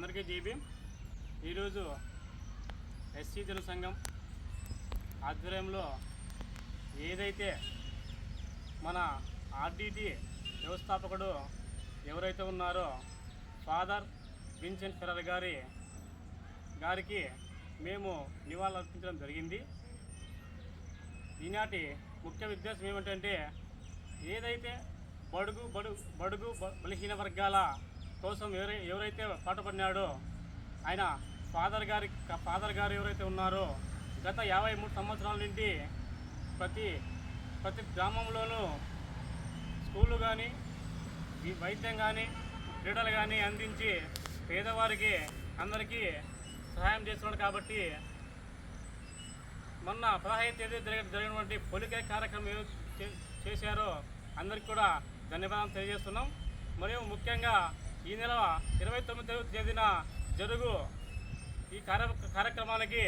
అందరికీ జీబీ ఈరోజు ఎస్సీ జనసంఘం ఆధ్వర్యంలో ఏదైతే మన ఆర్డిటి వ్యవస్థాపకుడు ఎవరైతే ఉన్నారో ఫాదర్ విన్సెంట్ ఫెరర్ గారి గారికి మేము నివాళులర్పించడం జరిగింది. ఈనాటి ముఖ్య ఉద్దేశం ఏమిటంటే ఏదైతే బడుగు బడు బడుగు బ- బలహీన వర్గాల కోసం ఎవరై ఎవరైతే పాటుపడినాడో ఆయన ఫాదర్ గారి ఫాదర్ గారు ఎవరైతే ఉన్నారో గత యాభై మూడు సంవత్సరాల నుండి ప్రతి ప్రతి గ్రామంలోనూ స్కూళ్ళు కానీ వైద్యం కానీ క్రీడలు కానీ అందించి పేదవారికి అందరికీ సహాయం చేస్తున్నాడు కాబట్టి మొన్న పదహైదు తేదీ జరిగిన జరిగినటువంటి పొలికే కార్యక్రమం చే- చేశారో అందరికి కూడా ధన్యవాదాలు తెలియజేస్తున్నాం. మరియు ముఖ్యంగా ఈ నెల ఇరవై తొమ్మిదవ తేదీన జరుగు ఈ కార్య కార్యక్రమానికి